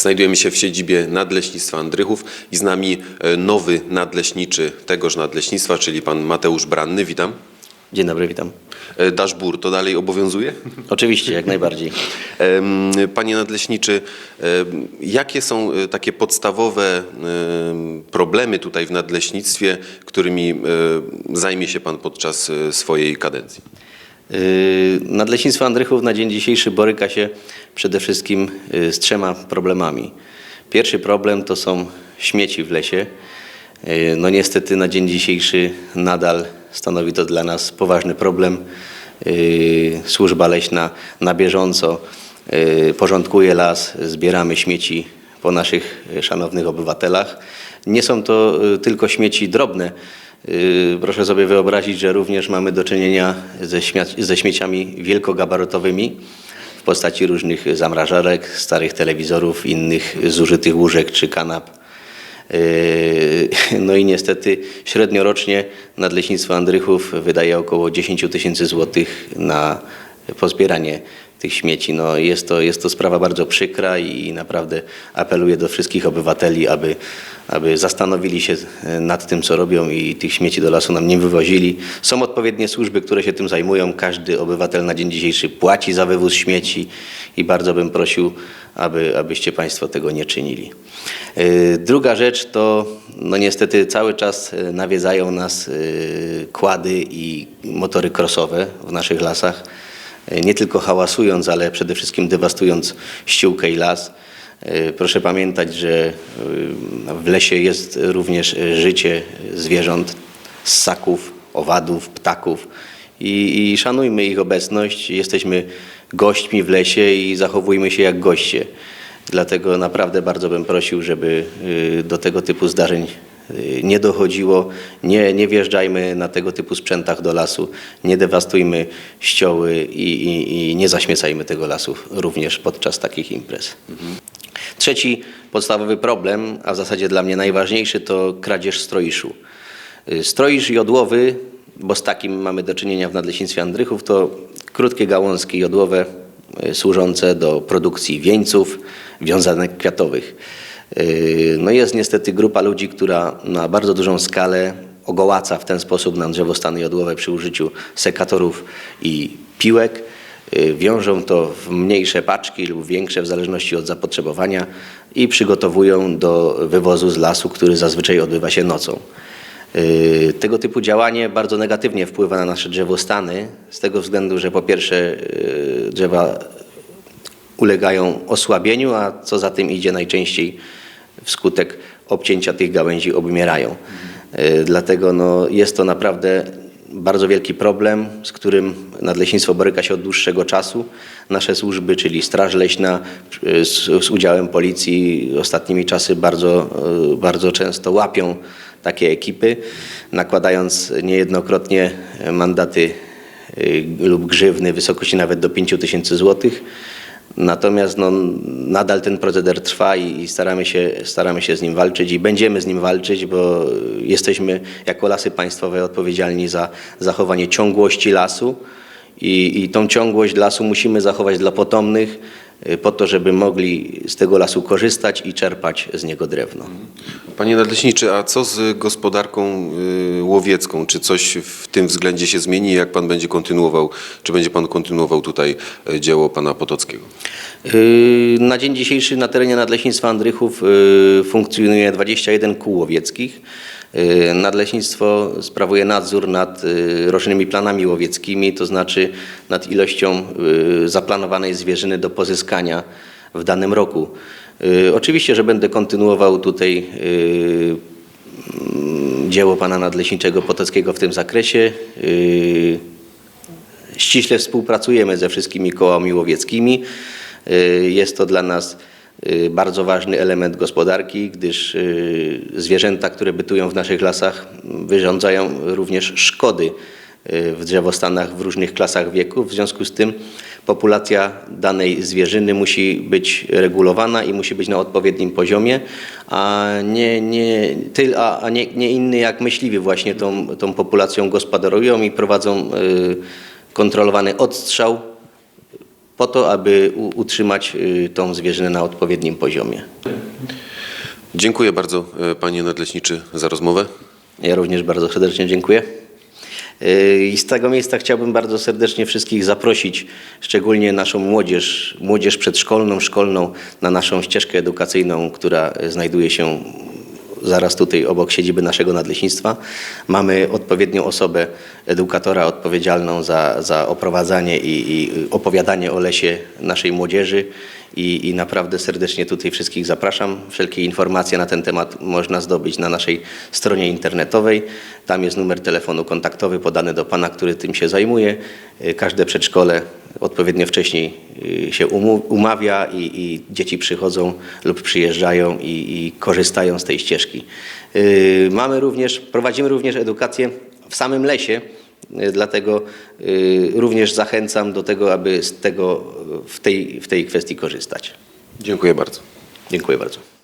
Znajdujemy się w siedzibie Nadleśnictwa Andrychów i z nami e, nowy nadleśniczy tegoż nadleśnictwa, czyli pan Mateusz Branny. Witam. Dzień dobry, witam. E, Daszbur to dalej obowiązuje? Oczywiście, jak najbardziej. Panie nadleśniczy, em, jakie są e, takie podstawowe em, problemy tutaj w nadleśnictwie, którymi e, zajmie się pan podczas e, swojej kadencji? Yy, Nadleśnictwo Andrychów na dzień dzisiejszy boryka się przede wszystkim yy, z trzema problemami. Pierwszy problem to są śmieci w lesie. Yy, No niestety na dzień dzisiejszy nadal stanowi to dla nas poważny problem. Służba leśna na bieżąco porządkuje las, zbieramy śmieci po naszych szanownych obywatelach. Nie są to tylko śmieci drobne. Yy, Proszę sobie wyobrazić, że również mamy do czynienia ze, ze śmieciami wielkogabarytowymi w postaci różnych zamrażarek, starych telewizorów, innych zużytych łóżek czy kanap. Yy, No i niestety średnio rocznie Nadleśnictwo Andrychów wydaje około 10 tysięcy złotych na pozbieranie tych śmieci. No jest, to, jest to sprawa bardzo przykra i naprawdę apeluję do wszystkich obywateli, aby, aby zastanowili się e, nad tym, co robią i tych śmieci do lasu nam nie wywozili. Są odpowiednie służby, które się tym zajmują. Każdy obywatel na dzień dzisiejszy płaci za wywóz śmieci i bardzo bym prosił, aby, abyście Państwo tego nie czynili. Yy, Druga rzecz to no niestety cały czas e, nawiedzają nas e, kłady i motory crossowe w naszych lasach. E, Nie tylko hałasując, ale przede wszystkim dewastując ściółkę i las. E, Proszę pamiętać, że e, w lesie jest również życie zwierząt, ssaków, owadów, ptaków i, i szanujmy ich obecność. Jesteśmy gośćmi w lesie i zachowujmy się jak goście. Dlatego naprawdę bardzo bym prosił, żeby do tego typu zdarzeń nie dochodziło. Nie, nie wjeżdżajmy na tego typu sprzętach do lasu, nie dewastujmy ścioły i, i, i nie zaśmiecajmy tego lasu również podczas takich imprez. Trzeci podstawowy problem, a w zasadzie dla mnie najważniejszy, to kradzież stroiszu. Y, Stroisz jodłowy, bo z takim mamy do czynienia w Nadleśnictwie Andrychów, to krótkie gałązki jodłowe y, służące do produkcji wieńców, wiązanek kwiatowych. Y, No jest niestety grupa ludzi, która na bardzo dużą skalę ogołaca w ten sposób nam drzewostany jodłowe przy użyciu sekatorów i piłek. Y, Wiążą to w mniejsze paczki lub większe w zależności od zapotrzebowania i przygotowują do wywozu z lasu, który zazwyczaj odbywa się nocą. Y, Tego typu działanie bardzo negatywnie wpływa na nasze drzewostany, z tego względu, że po pierwsze drzewa ulegają osłabieniu, a co za tym idzie najczęściej wskutek obcięcia tych gałęzi obumierają. Y, Dlatego no, jest to naprawdę bardzo wielki problem, z którym Nadleśnictwo boryka się od dłuższego czasu. Nasze służby, czyli Straż Leśna y, z, z udziałem policji ostatnimi czasy bardzo, y, bardzo często łapią takie ekipy, nakładając niejednokrotnie mandaty lub grzywny w wysokości nawet do 5 tysięcy złotych. Natomiast no, nadal ten proceder trwa i i staramy się, staramy się z nim walczyć i będziemy z nim walczyć, bo jesteśmy jako lasy państwowe odpowiedzialni za zachowanie ciągłości lasu. I, i tą ciągłość lasu musimy zachować dla potomnych po to, żeby mogli z tego lasu korzystać i czerpać z niego drewno. Panie nadleśniczy, a co z gospodarką y, łowiecką? Czy coś w tym względzie się zmieni? Jak pan będzie kontynuował, czy będzie pan kontynuował tutaj e, dzieło pana Potockiego? Na dzień dzisiejszy na terenie Nadleśnictwa Andrychów funkcjonuje 21 kół łowieckich. Nadleśnictwo sprawuje nadzór nad rocznymi planami łowieckimi, to znaczy nad ilością zaplanowanej zwierzyny do pozyskania w danym roku. Yy, Oczywiście, że będę kontynuował tutaj mm, dzieło pana nadleśniczego Potockiego w tym zakresie. Yy, Ściśle współpracujemy ze wszystkimi kołami łowieckimi. Y, Jest to dla nas y, bardzo ważny element gospodarki, gdyż y, zwierzęta, które bytują w naszych lasach, wyrządzają również szkody y, w drzewostanach w różnych klasach wieku. W związku z tym populacja danej zwierzyny musi być regulowana i musi być na odpowiednim poziomie, a nie, nie, tyl, a, a nie, nie inny jak myśliwi właśnie tą, tą populacją gospodarują i prowadzą y, kontrolowany odstrzał po to, aby utrzymać y, tą zwierzynę na odpowiednim poziomie. Dziękuję bardzo e, panie nadleśniczy za rozmowę. Ja również bardzo serdecznie dziękuję. I z tego miejsca chciałbym bardzo serdecznie wszystkich zaprosić, szczególnie naszą młodzież, młodzież przedszkolną, szkolną, na naszą ścieżkę edukacyjną, która znajduje się zaraz tutaj obok siedziby naszego nadleśnictwa. Mamy odpowiednią osobę, edukatora odpowiedzialną za, za oprowadzanie i, i opowiadanie o lesie naszej młodzieży. I, I naprawdę serdecznie tutaj wszystkich zapraszam. Wszelkie informacje na ten temat można zdobyć na naszej stronie internetowej. Tam jest numer telefonu kontaktowy podany do pana, który tym się zajmuje. Każde przedszkole odpowiednio wcześniej y, się umawia i, i dzieci przychodzą lub przyjeżdżają i, i korzystają z tej ścieżki. Y, Mamy również, prowadzimy również edukację w samym lesie. Y, Dlatego również zachęcam do tego, aby z tego w tej, w tej kwestii korzystać. Dziękuję bardzo. Dziękuję bardzo.